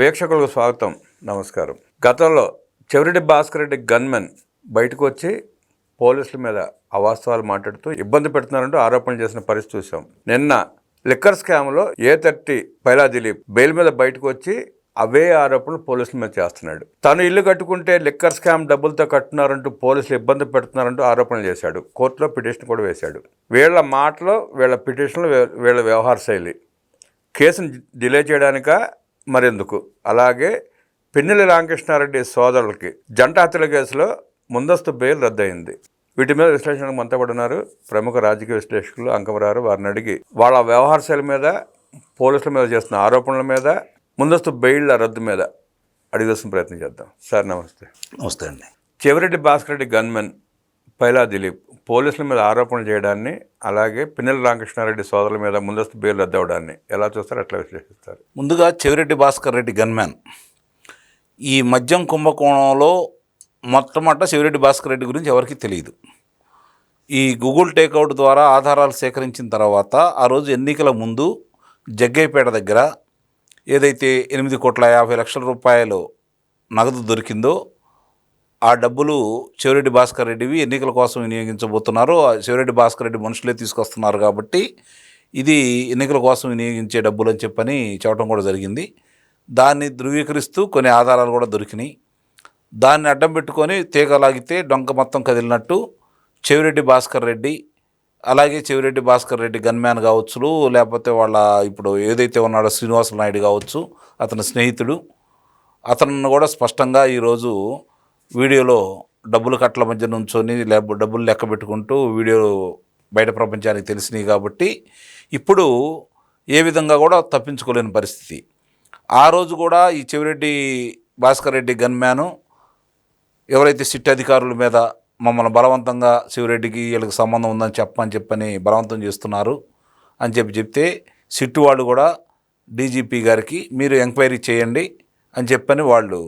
వీక్షకులకు స్వాగతం నమస్కారం. గతంలో చెవిరెడ్డి భాస్కర్ రెడ్డి గన్మెన్ బయటకు వచ్చి పోలీసుల మీద అవాస్తవాలు మాట్లాడుతూ ఇబ్బంది పెడుతున్నారంటూ ఆరోపణలు చేసిన పరిస్థితి చూసాం నిన్న లిక్కర్ స్కామ్లో A thirty Paila Dilip bail మీద బయటకు వచ్చి అవే ఆరోపణలు పోలీసుల మీద చేస్తున్నాడు. తను ఇల్లు కట్టుకుంటే లిక్కర్ స్కామ్ డబ్బులతో కట్టున్నారంటూ పోలీసులు ఇబ్బంది పెడుతున్నారంటూ ఆరోపణలు చేశాడు. కోర్టులో పిటిషన్ కూడా వేశాడు. వీళ్ళ మాటలు వీళ్ళ పిటిషన్లు వీళ్ళ వ్యవహార శైలి. కేసును డిలే చేయడానిక మరెందుకు? అలాగే పిన్నెల్లి రామకృష్ణారెడ్డి సోదరులకి జంట హత్యల కేసులో ముందస్తు బెయిల్ రద్దయింది. వీటి మీద విశ్లేషణకు మనతో ప్రముఖ రాజకీయ విశ్లేషకులు అంకమరారు వారిని అడిగి వాళ్ళ వ్యవహార శైలి మీద పోలీసుల మీద చేస్తున్న ఆరోపణల మీద ముందస్తు బెయిల్ రద్దు మీద అడిగి తెలుసుకునే ప్రయత్నం చేద్దాం. సార్ నమస్తే. నమస్తే అండి. చెవిరెడ్డి భాస్కర్ రెడ్డి గన్మెన్ పైలా దిలీప్ పోలీసుల మీద ఆరోపణలు చేయడాన్ని అలాగే పిన్నెల రామకృష్ణారెడ్డి సోదరుల మీద ముందస్తు బెయిల్ రద్దు అవడాన్ని ఎలా చూస్తారు? అట్లా విశ్లేషిస్తారు. ముందుగా చెవిరెడ్డి భాస్కర్ రెడ్డి గన్మ్యాన్ ఈ మద్యం కుంభకోణంలో మొట్టమొదట చెవిరెడ్డి భాస్కర్ రెడ్డి గురించి ఎవరికీ తెలియదు. ఈ గూగుల్ టేక్అవుట్ ద్వారా ఆధారాలు సేకరించిన తర్వాత ఆ రోజు ఎన్నికల ముందు జగ్గైపేట దగ్గర ఏదైతే ఎనిమిది కోట్ల యాభై లక్షల రూపాయలు నగదు దొరికిందో ఆ డబ్బులు చెవిరెడ్డి భాస్కర్ రెడ్డివి ఎన్నికల కోసం వినియోగించబోతున్నారు ఆ చెవిరెడ్డి భాస్కర్ రెడ్డి మనుషులే తీసుకొస్తున్నారు కాబట్టి ఇది ఎన్నికల కోసం వినియోగించే డబ్బులు అని చెప్పని చెప్పడం కూడా జరిగింది. దాన్ని ధృవీకరిస్తూ కొన్ని ఆధారాలు కూడా దొరికినాయి. దాన్ని అడ్డం పెట్టుకొని తీగ లాగితే డొంక మొత్తం కదిలినట్టు చెవిరెడ్డి భాస్కర్ రెడ్డి అలాగే చెవిరెడ్డి భాస్కర్ రెడ్డి గన్మ్యాన్ కావచ్చు లేకపోతే వాళ్ళ ఇప్పుడు ఏదైతే ఉన్నాడో శ్రీనివాస నాయుడు కావచ్చు అతని స్నేహితుడు. అతను కూడా స్పష్టంగా ఈరోజు వీడియోలో డబ్బులు కట్టల మధ్య నుంచొని లేకపోతే డబ్బులు లెక్క పెట్టుకుంటూ వీడియో బయట ప్రపంచానికి తెలిసినాయి కాబట్టి ఇప్పుడు ఏ విధంగా కూడా తప్పించుకోలేని పరిస్థితి. ఆ రోజు కూడా ఈ చెవిరెడ్డి భాస్కర్ రెడ్డి గన్మ్యాను ఎవరైతే సిట్ అధికారుల మీద మమ్మల్ని బలవంతంగా శివరెడ్డికి వీళ్ళకి సంబంధం ఉందని చెప్పని చెప్పని బలవంతం చేస్తున్నారు అని చెప్పి చెప్తే సిట్టు వాళ్ళు కూడా డీజీపీ గారికి మీరు ఎంక్వైరీ చేయండి అని చెప్పని వాళ్ళు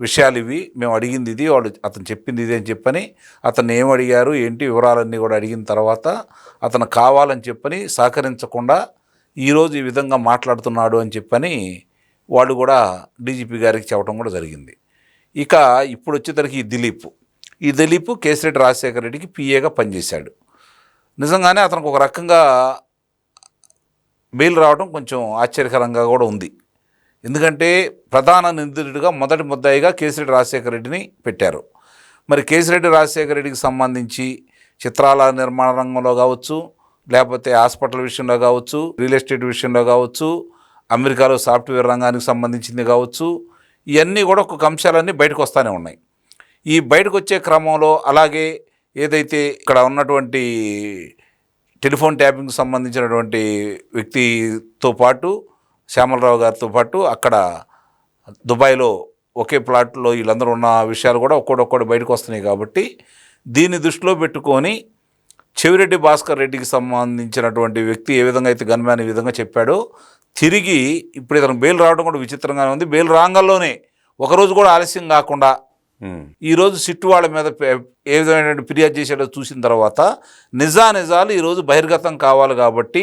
విషయాలు ఇవి మేము అడిగింది ఇది వాళ్ళు అతను చెప్పింది ఇది అని చెప్పని అతను ఏం అడిగారు ఏంటి వివరాలన్నీ కూడా అడిగిన తర్వాత అతను కావాలని చెప్పని సహకరించకుండా ఈరోజు ఈ విధంగా మాట్లాడుతున్నాడు అని చెప్పని వాళ్ళు కూడా డీజీపీ గారికి చెప్పడం కూడా జరిగింది. ఇక ఇప్పుడు వచ్చేసరికి ఈ దిలీప్. ఈ దిలీప్ కేసిరెడ్డి రాజశేఖర రెడ్డికి పిఏగా పనిచేశాడు. నిజంగానే అతనికి ఒక రకంగా బెయిల్ రావడం కొంచెం ఆశ్చర్యకరంగా కూడా ఉంది. ఎందుకంటే ప్రధాన నిందితుడిగా మొదటి ముద్దాయిగా కేసిరెడ్డి రాజశేఖర రెడ్డిని పెట్టారు. మరి కేసిరెడ్డి రాజశేఖర రెడ్డికి సంబంధించి చిత్రాల నిర్మాణ రంగంలో కావచ్చు లేకపోతే హాస్పిటల్ విషయంలో కావచ్చు రియల్ ఎస్టేట్ విషయంలో కావచ్చు అమెరికాలో సాఫ్ట్వేర్ రంగానికి సంబంధించింది కావచ్చు ఇవన్నీ కూడా ఒక అంశాలన్నీ బయటకు వస్తూనే ఉన్నాయి. ఈ బయటకు వచ్చే క్రమంలో అలాగే ఏదైతే ఇక్కడ ఉన్నటువంటి టెలిఫోన్ ట్యాపింగ్కి సంబంధించినటువంటి వ్యక్తితో పాటు శ్యామలరావు గారితో పాటు అక్కడ దుబాయ్లో ఒకే ప్లాట్లో వీళ్ళందరూ ఉన్న విషయాలు కూడా ఒక్కొక్కటి బయటకు వస్తున్నాయి కాబట్టి దీన్ని దృష్టిలో పెట్టుకొని చెవిరెడ్డి భాస్కర్ రెడ్డికి సంబంధించినటువంటి వ్యక్తి ఏ విధంగా అయితే గన్మ్యాన్ ఈ విధంగా చెప్పాడో తిరిగి ఇప్పుడు ఇతను బెయిల్ రావడం కూడా విచిత్రంగానే ఉంది బెయిల్ రాంగల్లోనే ఒకరోజు కూడా ఆలస్యం కాకుండా. ఈరోజు సిట్టు వాళ్ళ మీద ఏ విధమైన ఫిర్యాదు చేశాడో చూసిన తర్వాత నిజా నిజాలు ఈరోజు బహిర్గతం కావాలి కాబట్టి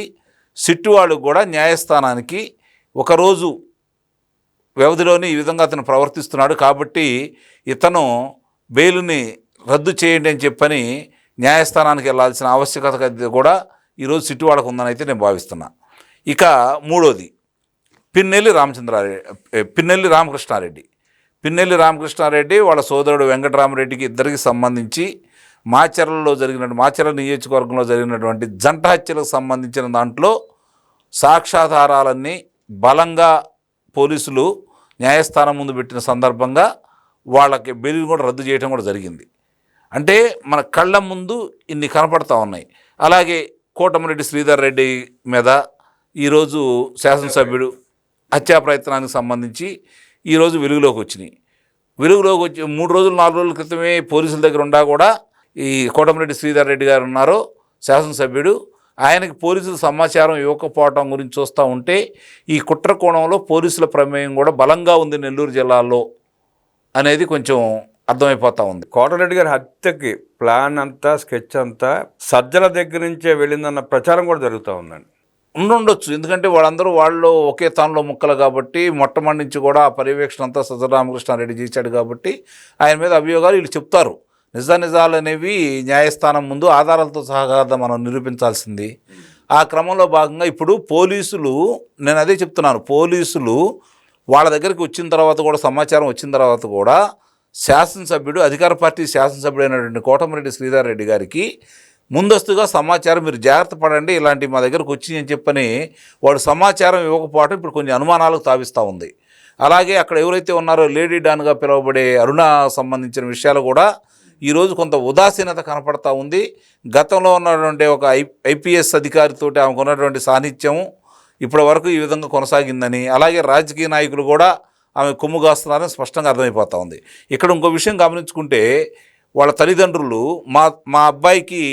సిట్టు వాళ్ళు కూడా న్యాయస్థానానికి ఒకరోజు వ్యవధిలోని ఈ విధంగా అతను ప్రవర్తిస్తున్నాడు కాబట్టి ఇతను బెయిల్ని రద్దు చేయండి అని చెప్పని న్యాయస్థానానికి వెళ్ళాల్సిన ఆవశ్యకత కూడా ఈరోజు సిట్టివాడకు ఉందని అయితే నేను భావిస్తున్నా. ఇక మూడోది పిన్నెల్లి రామచంద్రారెడ్డి పిన్నెల్లి రామకృష్ణారెడ్డి. పిన్నెల్లి రామకృష్ణారెడ్డి వాళ్ళ సోదరుడు వెంకటరామరెడ్డికి ఇద్దరికి సంబంధించి మాచర్లలో జరిగిన మాచర్ల నియోజకవర్గంలో జరిగినటువంటి జంట హత్యలకు సంబంధించిన దాంట్లో సాక్ష్యాధారాలన్నీ బలంగా పోలీసులు న్యాయస్థానం ముందు పెట్టిన సందర్భంగా వాళ్ళకి బెయిల్ కూడా రద్దు చేయడం కూడా జరిగింది. అంటే మన కళ్ళ ముందు ఇన్ని కనపడతా ఉన్నాయి. అలాగే కోటమిరెడ్డి శ్రీధర్ రెడ్డి మీద ఈరోజు శాసనసభ్యుడు హత్యా ప్రయత్నానికి సంబంధించి ఈరోజు వెలుగులోకి వచ్చినాయి. వెలుగులోకి వచ్చి మూడు రోజులు నాలుగు రోజుల క్రితమే పోలీసుల దగ్గర ఉండా కూడా ఈ కోటమిరెడ్డి శ్రీధర్ రెడ్డి గారు ఉన్నారు. శాసనసభ్యుడు ఆయనకి పోలీసులు సమాచారం ఇవ్వకపోవటం గురించి చూస్తూ ఉంటే ఈ కుట్ర కోణంలో పోలీసుల ప్రమేయం కూడా బలంగా ఉంది నెల్లూరు జిల్లాలో అనేది కొంచెం అర్థమైపోతూ ఉంది. కోటరెడ్డి గారి హత్యకి ప్లాన్ అంతా స్కెచ్ అంతా సజ్జల దగ్గర నుంచే వెళ్ళిందన్న ప్రచారం కూడా జరుగుతూ ఉందండి. ఉండుండొచ్చు. ఎందుకంటే వాళ్ళందరూ వాళ్ళు ఒకే తానులో ముక్కలు కాబట్టి మొట్టమొదటి నుంచి కూడా ఆ పర్యవేక్షణ అంతా సజ్జరామకృష్ణారెడ్డి చేశాడు కాబట్టి ఆయన మీద అభియోగాలు వీళ్ళు చెప్తారు. నిజానిజాలు అనేవి న్యాయస్థానం ముందు ఆధారాలతో సహా మనం నిరూపించాల్సింది. ఆ క్రమంలో భాగంగా ఇప్పుడు పోలీసులు నేను అదే చెప్తున్నాను పోలీసులు వాళ్ళ దగ్గరికి వచ్చిన తర్వాత కూడా సమాచారం వచ్చిన తర్వాత కూడా శాసనసభ్యుడు అధికార పార్టీ శాసనసభ్యుడైనటువంటి కోటమిరెడ్డి శ్రీధర్ రెడ్డి గారికి ముందస్తుగా సమాచారం మీరు జాగ్రత్త పడండి ఇలాంటి మా దగ్గరకు వచ్చి అని చెప్పని వాడు సమాచారం ఇవ్వకపోవటం ఇప్పుడు కొన్ని అనుమానాలకు తావిస్తూ ఉంది. అలాగే అక్కడ ఎవరైతే ఉన్నారో లేడీ డాన్గా పిలువబడే అరుణ సంబంధించిన విషయాలు కూడా ఈరోజు కొంత ఉదాసీనత కనపడతా ఉంది. గతంలో ఉన్నటువంటి ఒక ఐ ఐపీఎస్ అధికారితోటి ఆమెకు ఉన్నటువంటి సాన్నిధ్యం ఇప్పటి వరకు ఈ విధంగా కొనసాగిందని అలాగే రాజకీయ నాయకులు కూడా ఆమె కొమ్ము కాస్తున్నారని స్పష్టంగా అర్థమైపోతా ఉంది. ఇక్కడ ఇంకో విషయం గమనించుకుంటే వాళ్ళ తల్లిదండ్రులు మా మా అబ్బాయికి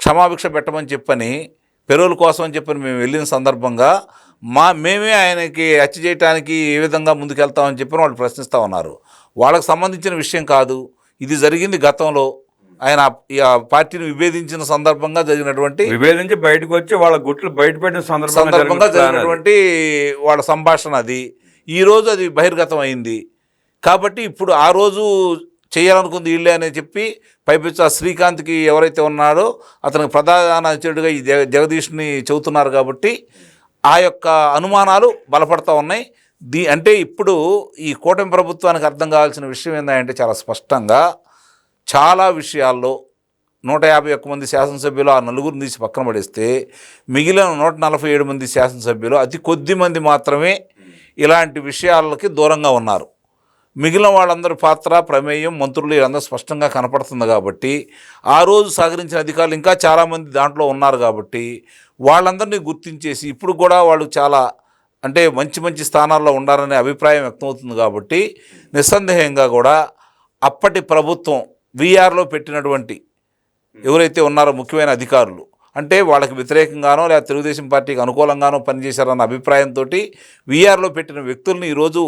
క్షమాభిక్ష పెట్టమని చెప్పని పెరోల్ కోసం అని చెప్పని మేము వెళ్ళిన సందర్భంగా మా మేమే ఆయనకి హత్య చేయడానికి ఏ విధంగా ముందుకెళ్తామని చెప్పి వాళ్ళు ప్రశ్నిస్తూ ఉన్నారు. వాళ్ళకి సంబంధించిన విషయం కాదు. ఇది జరిగింది గతంలో. ఆయన ఈ పార్టీని విభేదించిన సందర్భంగా జరిగినటువంటి విభేదించి బయటకు వచ్చి వాళ్ళ గుట్లు బయట పెట్టిన సందర్భంగా. జరిగినటువంటి వాళ్ళ సంభాషణ అది. ఈరోజు అది బహిర్గతం అయింది కాబట్టి ఇప్పుడు ఆ రోజు చేయాలనుకుంది వీళ్ళే అని చెప్పి పైపించి ఆ శ్రీకాంత్కి ఎవరైతే ఉన్నాడో అతనికి ప్రధాన అతిథుడిగా ఈ జగ జగదీష్ని చెబుతున్నారు కాబట్టి ఆ యొక్క అనుమానాలు బలపడతా ఉన్నాయి. దీ అంటే ఇప్పుడు ఈ కూటమి ప్రభుత్వానికి అర్థం కావాల్సిన విషయం ఏంటంటే చాలా స్పష్టంగా చాలా విషయాల్లో నూట యాభై ఒక్క మంది శాసనసభ్యులు ఆ నలుగురిని తీసి పక్కన పడేస్తే మిగిలిన నూట నలభై ఏడు మంది శాసనసభ్యులు అతి కొద్ది మంది మాత్రమే ఇలాంటి విషయాలకి దూరంగా ఉన్నారు. మిగిలిన వాళ్ళందరి పాత్ర ప్రమేయం మంత్రులు వీళ్ళందరూ స్పష్టంగా కనపడుతుంది కాబట్టి ఆ రోజు సహకరించిన అధికారులు ఇంకా చాలామంది దాంట్లో ఉన్నారు కాబట్టి వాళ్ళందరినీ గుర్తించేసి ఇప్పుడు కూడా వాళ్ళు చాలా అంటే మంచి మంచి స్థానాల్లో ఉండాలనే అభిప్రాయం వ్యక్తమవుతుంది కాబట్టి నిస్సందేహంగా కూడా అప్పటి ప్రభుత్వం వీఆర్లో పెట్టినటువంటి ఎవరైతే ఉన్నారో ముఖ్యమైన అధికారులు అంటే వాళ్ళకి వ్యతిరేకంగానో లేదా తెలుగుదేశం పార్టీకి అనుకూలంగానో పనిచేశారన్న అభిప్రాయంతో వీఆర్లో పెట్టిన వ్యక్తుల్ని ఈరోజు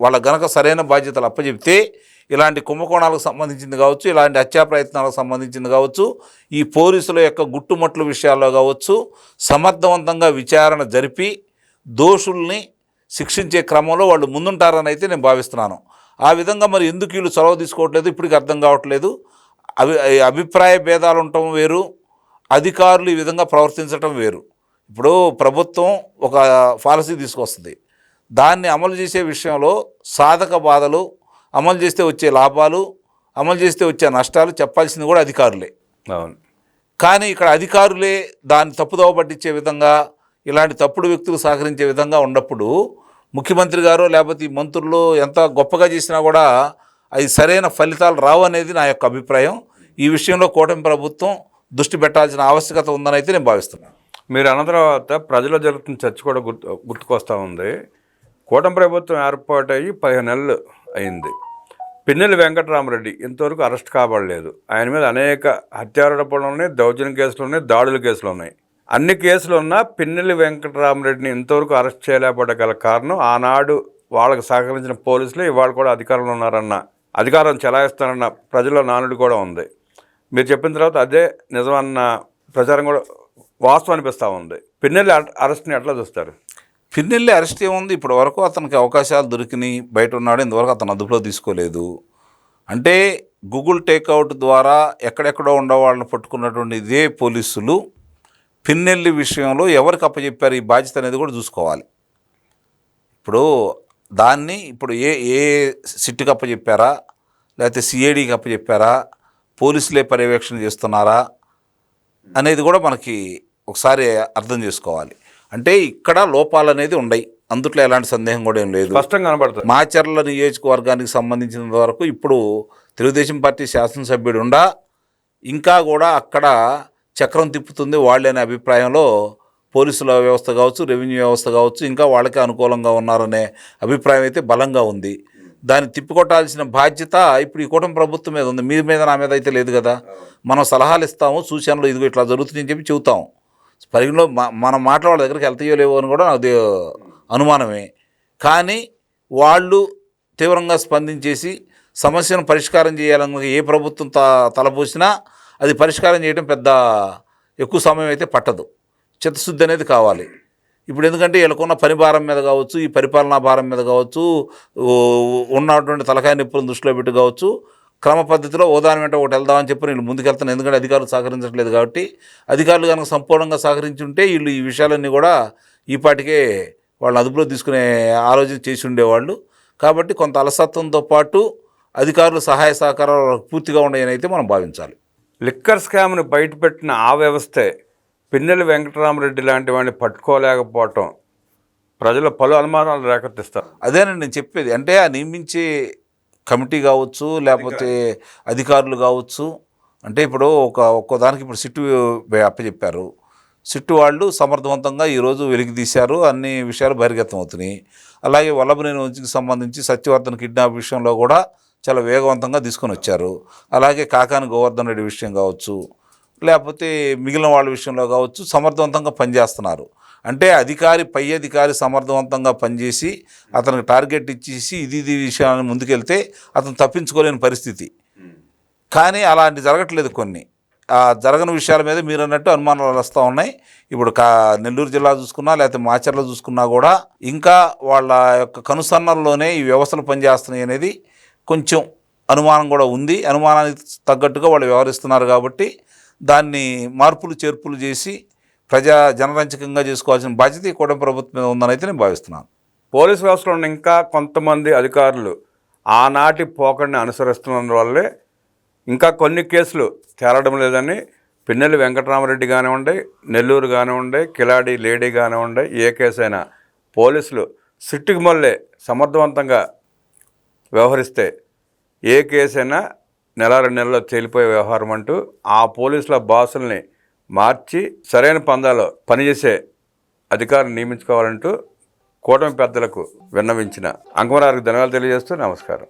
వాళ్ళ గనక సరైన బాధ్యతలు అప్పచెప్తే ఇలాంటి కుంభకోణాలకు సంబంధించింది కావచ్చు ఇలాంటి హత్యా ప్రయత్నాలకు సంబంధించింది కావచ్చు ఈ పోలీసుల యొక్క గుట్టుమట్లు విషయాల్లో కావచ్చు సమర్థవంతంగా విచారణ జరిపి దోషుల్ని శిక్షించే క్రమంలో వాళ్ళు ముందుంటారని అయితే నేను భావిస్తున్నాను. ఆ విధంగా మరి ఎందుకు వీళ్ళు చొరవ తీసుకోవట్లేదు? ఇప్పటికి అర్థం కావట్లేదు. అభి అభిప్రాయ భేదాలు ఉండటం వేరు. అధికారులు ఈ విధంగా ప్రవర్తించడం వేరు. ఇప్పుడు ప్రభుత్వం ఒక పాలసీ తీసుకొస్తుంది. దాన్ని అమలు చేసే విషయంలో సాధక బాధలు అమలు చేస్తే వచ్చే లాభాలు అమలు చేస్తే వచ్చే నష్టాలు చెప్పాల్సింది కూడా అధికారులే. అవును. కానీ ఇక్కడ అధికారులే దాన్ని తప్పుదోవ పట్టించే విధంగా ఇలాంటి తప్పుడు వ్యక్తులు సహకరించే విధంగా ఉన్నప్పుడు ముఖ్యమంత్రి గారు లేకపోతే ఈ మంత్రులు ఎంత గొప్పగా చేసినా కూడా అది సరైన ఫలితాలు రావు అనేది నా యొక్క అభిప్రాయం. ఈ విషయంలో కూటమి ప్రభుత్వం దృష్టి పెట్టాల్సిన ఆవశ్యకత ఉందని అయితే నేను భావిస్తున్నాను. మీరు అన్న తర్వాత ప్రజల్లో జరుగుతున్న చర్చ కూడా గుర్తు గుర్తుకొస్తూ ఉంది. కూటమి ప్రభుత్వం ఏర్పాటయ్యి పదిహేను నెలలు అయింది. పిన్నెల్లి వెంకటరామరెడ్డి ఇంతవరకు అరెస్ట్ కాబడలేదు. ఆయన మీద అనేక హత్యారోపణలు ఉన్నాయి దౌర్జన్య కేసులు ఉన్నాయి దాడుల కేసులు ఉన్నాయి. అన్ని కేసులు ఉన్నా పిన్నెల్లి వెంకటరామరెడ్డిని ఇంతవరకు అరెస్ట్ చేయలేకపోవడం కారణం ఆనాడు వాళ్ళకు సహకరించిన పోలీసులు ఇవాళ కూడా అధికారంలో ఉన్నారన్న అధికారం చెలాయిస్తారన్న ప్రజల నానుడు కూడా ఉంది. మీరు చెప్పిన తర్వాత అదే నిజమన్న ప్రచారం కూడా వాస్తవం అనిపిస్తూ ఉంది. పిన్నెల్లి అరెస్ట్ని ఎట్లా చూస్తారు? పిన్నెల్లి అరెస్ట్ ఏముంది? ఇప్పటి వరకు అతనికి అవకాశాలు దొరికినాయి బయట ఉన్నాడు ఇంతవరకు అతను అదుపులో తీసుకోలేదు. అంటే గూగుల్ టేక్అవుట్ ద్వారా ఎక్కడెక్కడో ఉండవాళ్ళని పట్టుకున్నటువంటి ఇదే పోలీసులు పిన్నెల్లి విషయంలో ఎవరికి అప్పచెప్పారు ఈ బాధ్యత అనేది కూడా చూసుకోవాలి. ఇప్పుడు దాన్ని ఇప్పుడు ఏ ఏ సిట్టుకి అప్పచెప్పారా లేకపోతే సిఐడికి అప్పచెప్పారా పోలీసులే పర్యవేక్షణ చేస్తున్నారా? అనేది కూడా మనకి ఒకసారి అర్థం చేసుకోవాలి. అంటే ఇక్కడ లోపాలు అనేది ఉన్నాయి అందుట్లో ఎలాంటి సందేహం కూడా ఏం లేదు. స్పష్టంగా కనబడుతుంది. మాచర్ల నియోజకవర్గానికి సంబంధించినంత వరకు ఇప్పుడు తెలుగుదేశం పార్టీ శాసనసభ్యుడు ఉండా ఇంకా కూడా అక్కడ చక్రం తిప్పుతుంది వాళ్ళనే అనే అభిప్రాయంలో పోలీసుల వ్యవస్థ కావచ్చు రెవెన్యూ వ్యవస్థ కావచ్చు ఇంకా వాళ్ళకే అనుకూలంగా ఉన్నారనే అభిప్రాయం అయితే బలంగా ఉంది. దాన్ని తిప్పికొట్టాల్సిన బాధ్యత ఇప్పుడు ఈ కూటమి ప్రభుత్వం మీద ఉంది. మీ మీద నా మీద అయితే లేదు కదా. మనం సలహాలు ఇస్తాము సూచనలు ఇదిగో ఇట్లా జరుగుతుందని చెప్పి చెబుతాం. పరిగణలో మా మన మాటల వాళ్ళ దగ్గరికి వెళ్తాయో లేవో అని కూడా అది అనుమానమే. కానీ వాళ్ళు తీవ్రంగా స్పందించేసి సమస్యను పరిష్కారం చేయాలని ఏ ప్రభుత్వం త తలపోసినా అది పరిష్కారం చేయడం పెద్ద ఎక్కువ సమయం అయితే పట్టదు. చిత్తశుద్ధి అనేది కావాలి. ఇప్పుడు ఎందుకంటే వీళ్ళకున్న పని భారం మీద కావచ్చు ఈ పరిపాలనా భారం మీద కావచ్చు ఉన్నటువంటి తలకాయ నొప్పులను దృష్టిలో పెట్టి కావచ్చు క్రమ పద్ధతిలో ఓదాని వెంట ఒకటి వెళ్దామని చెప్పి వీళ్ళు ముందుకెళ్తాను ఎందుకంటే అధికారులు సహకరించట్లేదు కాబట్టి అధికారులు కనుక సంపూర్ణంగా సహకరించి ఉంటే వీళ్ళు ఈ విషయాలన్నీ కూడా ఈపాటికే వాళ్ళని అదుపులో తీసుకునే ఆలోచన చేసి ఉండేవాళ్ళు. కాబట్టి కొంత అలసత్వంతో పాటు అధికారులు సహాయ సహకారాలు పూర్తిగా ఉన్నాయని అయితే మనం భావించాలి. లిక్కర్ స్కామ్ని బయటపెట్టిన ఆ వ్యవస్థే పిన్నెల వెంకటరామరెడ్డి లాంటి వాడిని పట్టుకోలేకపోవటం. ప్రజలు పలు అనుమానాలు రేకెత్తిస్తారు. అదేనండి నేను చెప్పేది. అంటే ఆ నియమించే కమిటీ కావచ్చు లేకపోతే అధికారులు కావచ్చు అంటే ఇప్పుడు ఒక ఒక్కో దానికి ఇప్పుడు సిట్టు అప్పచెప్పారు. సిట్టు వాళ్ళు సమర్థవంతంగా ఈరోజు వెలికి తీశారు అన్ని విషయాలు బహిర్గతం అవుతున్నాయి. అలాగే వల్లభనేని వంశీకి సంబంధించి సత్యవర్ధన్ కిడ్నాప్ విషయంలో కూడా చాలా వేగవంతంగా తీసుకొని వచ్చారు. అలాగే కాకాని గోవర్ధన్ రెడ్డి విషయం కావచ్చు లేకపోతే మిగిలిన వాళ్ళ విషయంలో కావచ్చు సమర్థవంతంగా పనిచేస్తున్నారు. అంటే అధికారి పై అధికారి సమర్థవంతంగా పనిచేసి అతనికి టార్గెట్ ఇచ్చేసి ఇది ఇది విషయాన్ని ముందుకెళ్తే అతను తప్పించుకోలేని పరిస్థితి. కానీ అలాంటి జరగట్లేదు కొన్ని. ఆ జరగని విషయాల మీద మీరు అన్నట్టు అనుమానాలు వస్తూ ఉన్నాయి. ఇప్పుడు కా నెల్లూరు జిల్లా చూసుకున్నా లేకపోతే మాచర్ల చూసుకున్నా కూడా ఇంకా వాళ్ళ యొక్క కనుసన్నల్లోనే ఈ వ్యవస్థలు పనిచేస్తున్నాయి అనేది కొంచెం అనుమానం కూడా ఉంది. అనుమానానికి తగ్గట్టుగా వాళ్ళు వ్యవహరిస్తున్నారు కాబట్టి దాన్ని మార్పులు చేర్పులు చేసి ప్రజా జనరంజకంగా చేసుకోవాల్సిన బాధ్యత ఈ కూటమి ప్రభుత్వం మీద ఉందని అయితే నేను భావిస్తున్నాను. పోలీస్ వ్యవస్థలో ఉన్న ఇంకా కొంతమంది అధికారులు ఆనాటి పోకడిని అనుసరిస్తున్నందు వల్లే ఇంకా కొన్ని కేసులు తేలడం లేదని పిన్నెల్లి వెంకటరామరెడ్డి కానివ్వండి నెల్లూరు కానివ్వండి కిలాడి లేడీ కానివ్వండి ఏ కేసు అయినా పోలీసులు సిట్టుకు మళ్ళీ సమర్థవంతంగా వ్యవహరిస్తే ఏ కేసు అయినా నెల రెండు నెలల్లో తేలిపోయే వ్యవహారం అంటూ ఆ పోలీసుల బాసుల్ని మార్చి సరైన పందాలో పనిచేసే అధికారిని నియమించుకోవాలంటూ కూటమి పెద్దలకు విన్నవించిన అంకుమరారికి ధన్యవాదాలు తెలియజేస్తూ నమస్కారం.